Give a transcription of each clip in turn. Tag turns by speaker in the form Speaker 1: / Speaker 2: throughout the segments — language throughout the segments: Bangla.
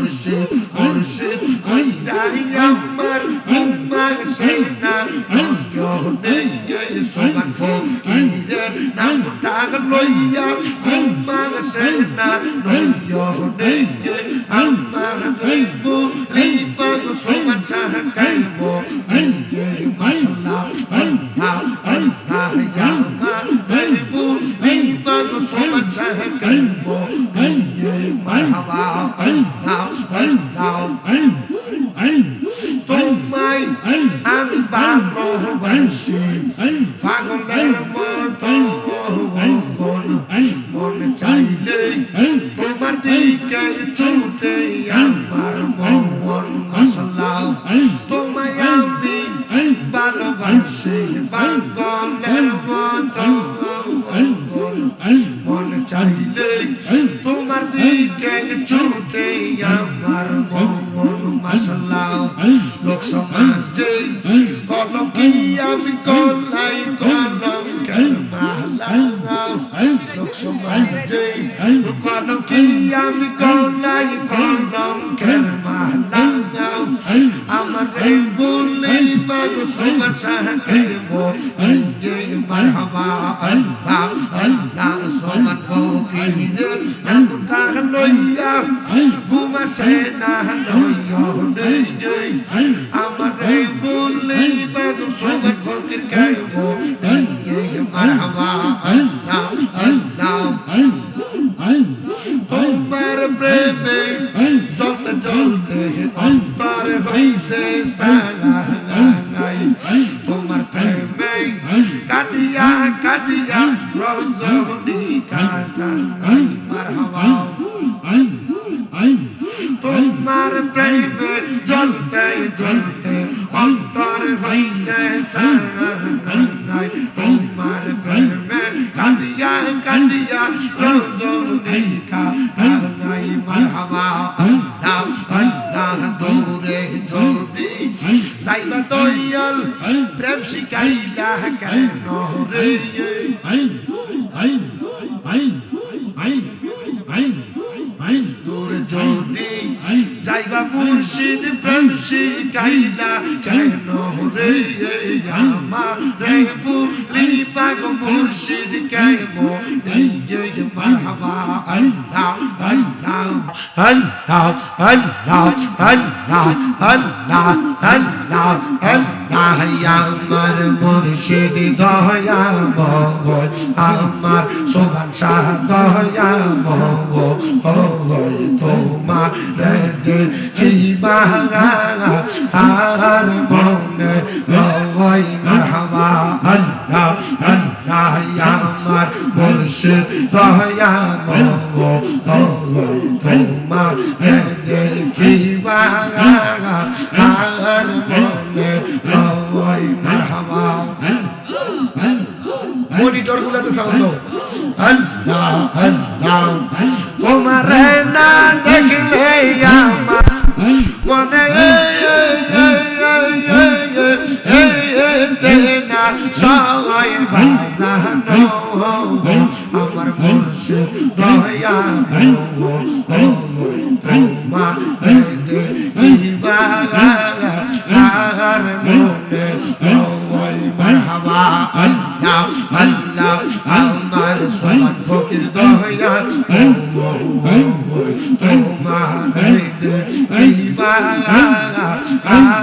Speaker 1: arşı arşı Gayrı yanmar bunlar şeyler Yok neye solan fakirler Namdağ loya kumbar şeyler Yok neye ambar duygu Eybar solan çaha kaybo Neye başlar কলঙ্কি আমি কলাই কলঙ্কের মালা আমার বলেন বাবু সবার সাহাকে বলে মারহাবা আল্লাহ আল্লাহ সবার ফকিরের নামটা লইয়া ঘুমাসে না লইয়া আমার বলেন বাবু সবার ফকির কে বলে তোমার প্রেমে জ্বলতে জ্বলতে অন্তর হইছে তোমার প্রেমে কাটিয়া কাটিয়া রজনী কাটা যাইবা দয়াল প্রেম শিখাইলা কেন রে দূর যদি যাইবা মুর্শিদ প্রেম শিখাইলা কেন রে আমার রে বুলিবা গো মুর্শিদ কেমন মারহাবা আল্লাহ আল্লাহ আল্লাহ আল্লাহ আল্লাহ আল্লাহ আমার মুর্শিদ দয়া মঙ্গল, আমার সোহান শাহ দয়া মঙ্গল তোমার কিবা আর মনে লয় মারহাবা, আল্লাহ আল্লাহ, আমার মুর্শিদ দয়া মঙ্গল তোমার কিবা আর মনে লয় মারহাবা মনিটর গুলাতে সাউন্ড আল্লাহ আল্লাহ তোমার না দেখলে আমার মনে আমার দয়া তোমার মারহাবা আল্লাহ আল্লাহ আমার সমান ফকির দয়া তোমার আর মনে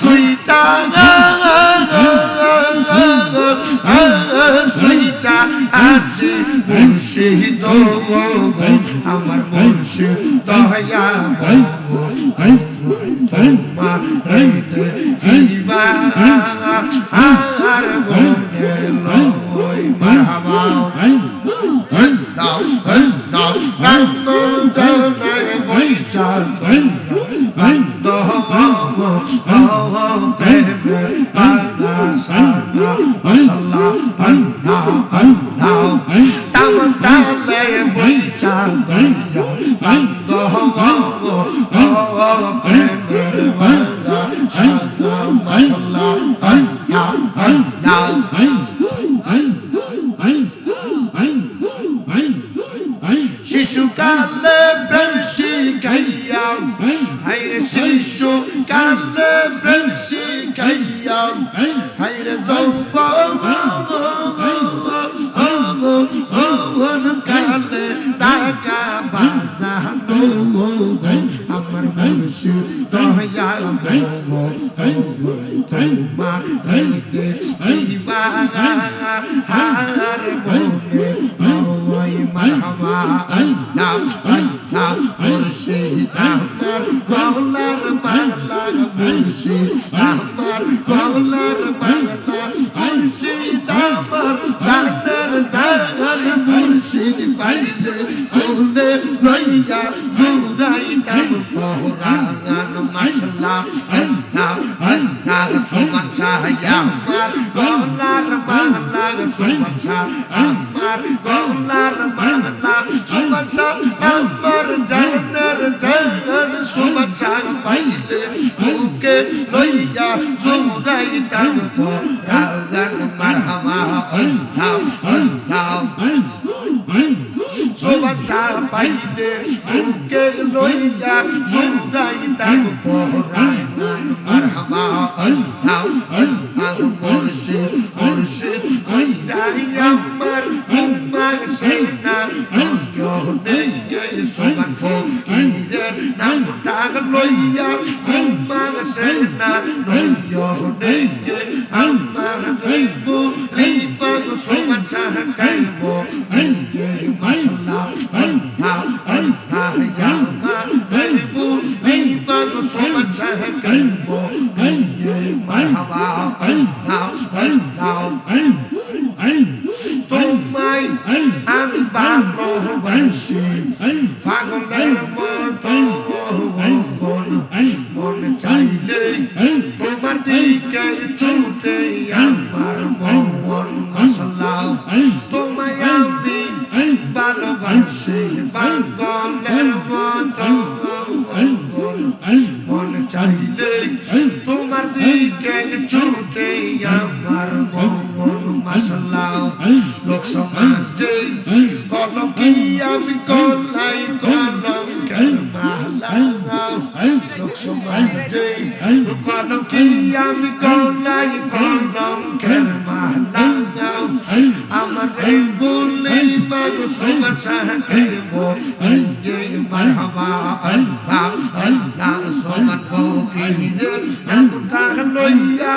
Speaker 1: সুইটা সুইটা আসি মুর্শিদ আমার মুর্শিদ দয়া আর মনে লই মারহাবা দাও দাও কান্দ মাশাল্লাহ আল্লাহ আল্লাহ শিশুকালে প্রেম শিখাইয়া হাইরে শিশুকালে প্রেম শিখাইয়া হাইরে যৌবন কালে টাকা বাজানো আমার মুর্শিদ দয়া তোমার হইতে হার মনে ওই মারহাবা আল্লাহ আল্লাহ মুর্শিদ আমার গলার মালা মুর্শিদ আমার গলার মালা মুর্শিদ আমার জানের জান মুর্শিদ পাইলে কোলে লইয়া জুরাই দাম পহরান মাশাল্লাহ আল্লাহ আল্লাহ সুমান শাহ আমার গলার মালা সুমান শাহ আমার গলার মালা সুমান শাহ আমার জানের জান সুমান শাহ পাইলে বুকে লইয়া জুরাই দাম পহরান মারহাবা আল্লাহ আল্লাহ সুবাচ্ছা পাইলে বুকে লইয়া সুরাই তার পহরায় মারহাবা আল্লাহ আল্লাহ মুর্শিদ মুর্শিদ কইরাই আমার উম্মা সেনা ইয়নে সুবান ফকিরের নাম ডাক লইয়া উম্মা সেনা ইয়নে আমার আমি কলাই কলম মালা আমার বলে মারহাবা আল্লাহ আল্লাহ সমান ফকিরের নাম ডাক লইয়া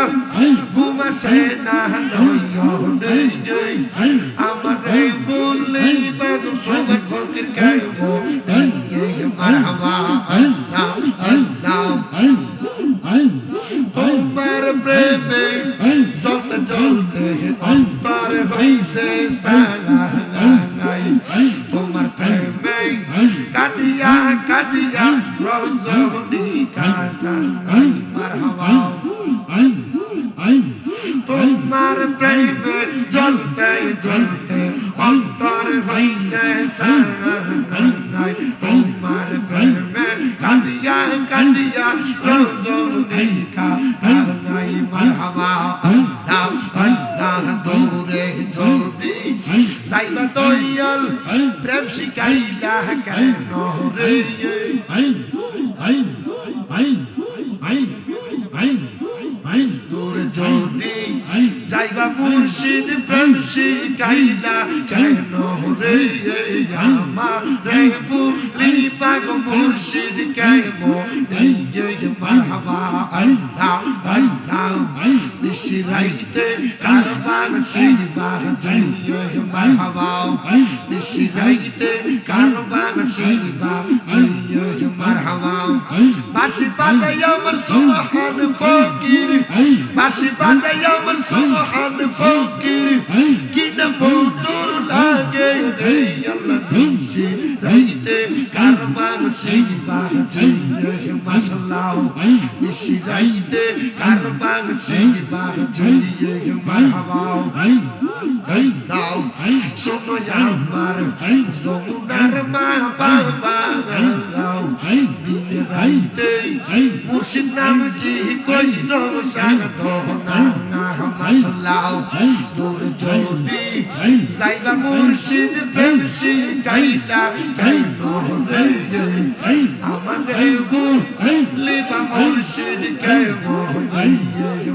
Speaker 1: ঘুমাসে না লইয়া আমার বলে সমান ফকির গাইব মারহাবা আল্লাহ তোমার প্রেমে জ্বলতে জ্বলতে অন্তর হইছে সাগাই তোমার প্রেমে কাটিয়া কাটিয়া রজনী কাটাই মারহাবা আল্লাহ আল্লাহ দূরে যদি যাইবা দয়াল প্রেম শিখাইলা কেন রে দূর যদি যাইবা মুর্শিদ প্রেম শিখাইলা কেন রে আমার রে বুলি পাগ মুর্শিদ কেম মারহাবা আল্লাহ আল্লাহ? নিশিরাইতে কারবান শিবা জয় মারহাবা নিশিরাইতে কারবান শিবা জয় মারহাবা বাসি বাজাই আমার সুবহান ফকির বাসি বাজাই আমার সুবহান ফকির। কি না মধুর লাগে রে আল্লাহ নিশি রাইতে কারবান শিবা কার মাসাল্লাহ নিশি রাইতে জড়িয়ে শিবা জয় হাই দাও শোনো আমার যমুনার মা বাবা দাও দিন রাইতে মুর্শিদ নাম কি কই সাধনা মাসাল্লাহ দূর যদি যাইবা মুর্শিদ প্রেম শিখাইলা গাইব রে আমার গো লিবা মুর্শিদ গাইব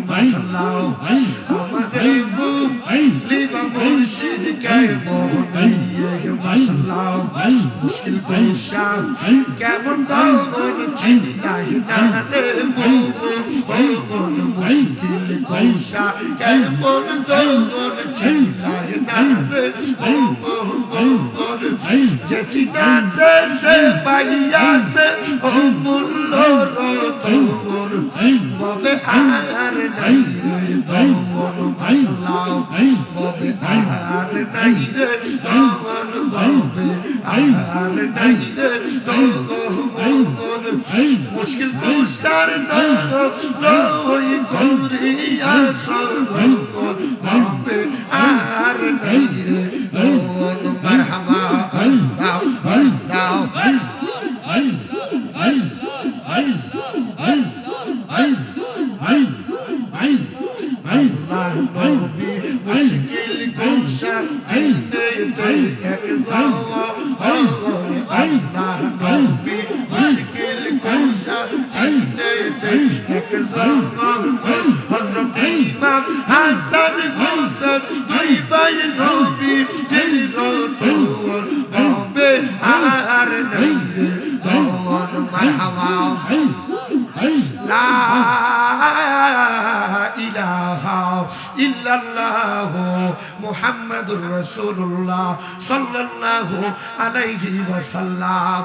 Speaker 1: মাসাল্লাহ আমার মুশকিল কোশা কেমন দৌড় চিন্তাই না রে মো মো মুশকিল কোশা কেমন দৌড় চিন্তাই না রে মো মো যে ও মূল্য রতন ববে আর নাই রে দমন মাসাল্লাহ ববে আর নাই রে দমন ববে আর নাই রে মুশকিল কুস্তার নয় করিয়া সবন ববে আর নাই রে দমন মারহাবা আল্লাহ হাসান, হুসেন দুই ভাই নবী জিরতন ববে আর নাই দন মারহাবা। লা ইলাহা ইল্লাল্লাহ আলাইহি ওয়াসাল্লাম।